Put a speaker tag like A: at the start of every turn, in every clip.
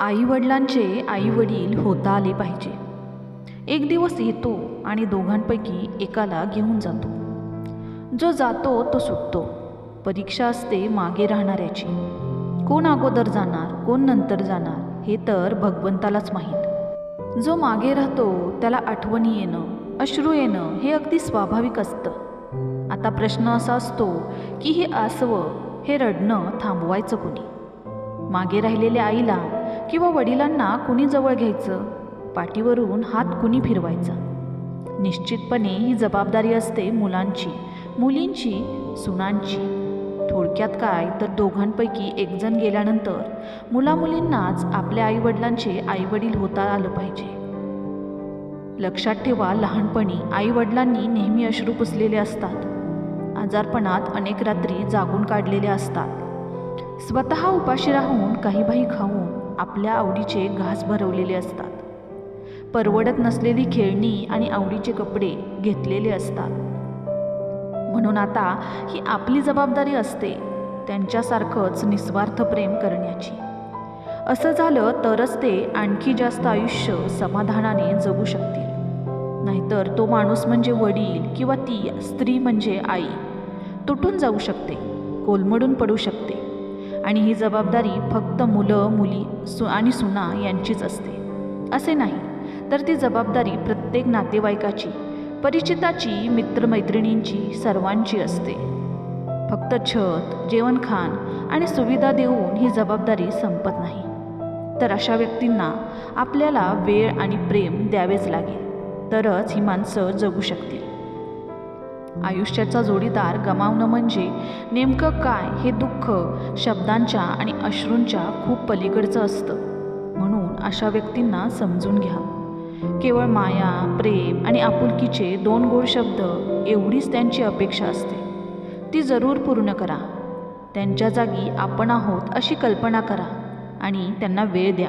A: आईवडिलांचे आईवडील होता आले पाहिजे. एक दिवस येतो आणि दोघांपैकी एकाला घेऊन जातो. जो जातो तो सुटतो. परीक्षा असते मागे राहणाऱ्याची. कोण अगोदर जाणार कोण नंतर जाणार हे तर भगवंतालाच माहीत. जो मागे राहतो त्याला आठवणी येणं अश्रू येणं हे अगदी स्वाभाविक असतं. आता प्रश्न असा असतो की हे आसवं हे रडणं थांबवायचं कोणी? मागे राहिलेल्या आईला किंवा वडिलांना कुणी जवळ घ्यायचं? पाठीवरून हात कुणी फिरवायचा? निश्चितपणे ही जबाबदारी असते मुलांची. मुलींची सुनांची. थोडक्यात काय तर दोघांपैकी एकजण गेल्यानंतर मुलामुलींनाच आपल्या आईवडिलांचे आईवडील होता आलं पाहिजे. लक्षात ठेवा लहानपणी आईवडिलांनी नेहमी अश्रू पुसलेले असतात. आजारपणात अनेक रात्री जागून काढलेल्या असतात. स्वतः उपाशी राहून काही बाई खाऊन आपल्या आवडीचे घास भरवलेले असतात. परवडत नसलेली खेळणी आणि आवडीचे कपडे घेतलेले असतात. म्हणून आता ही आपली जबाबदारी असते त्यांच्यासारखंच निस्वार्थ प्रेम करण्याची. असं झालं तरच ते आणखी जास्त आयुष्य समाधानाने जगू शकतील. नाहीतर तो माणूस म्हणजे वडील किंवा ती स्त्री म्हणजे आई. तुटून जाऊ शकते कोलमडून पडू शकते. आणि ही जबाबदारी फक्त मुलं मुली सु आणि सुना यांचीच असते. असे नाही तर ती जबाबदारी प्रत्येक नातेवाईकाची परिचिताची मित्रमैत्रिणींची सर्वांची असते. फक्त छत जेवणखान आणि सुविधा देऊन ही जबाबदारी संपत नाही. तर अशा व्यक्तींना आपल्याला वेळ आणि प्रेम द्यावेच लागेल. तरच ही माणसं जगू शकतील. आयुष्याचा जोडीदार गमावणं म्हणजे नेमकं काय हे दुःख शब्दांच्या आणि अश्रूंच्या खूप पलीकडचं असतं. म्हणून अशा व्यक्तींना समजून घ्या. केवळ माया प्रेम आणि आपुलकीचे दोन गोड शब्द एवढीच त्यांची अपेक्षा असते. ती जरूर पूर्ण करा. त्यांच्या जागी आपण आहोत अशी कल्पना करा आणि त्यांना वेळ द्या.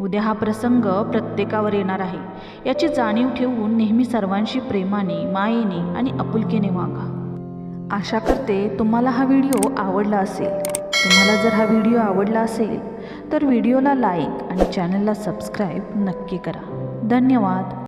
A: उद्या हा प्रसंग प्रत्येकावर येणार आहे. याची जाणीव ठेवून नेहमी सर्वांशी प्रेमाने मायेने आणि आपुलकीने वागा. आशा करते तुम्हाला हा व्हिडिओ आवडला असेल. तुम्हाला जर हा व्हिडिओ आवडला असेल तर व्हिडिओला लाईक आणि चॅनलला सबस्क्राईब नक्की करा. धन्यवाद.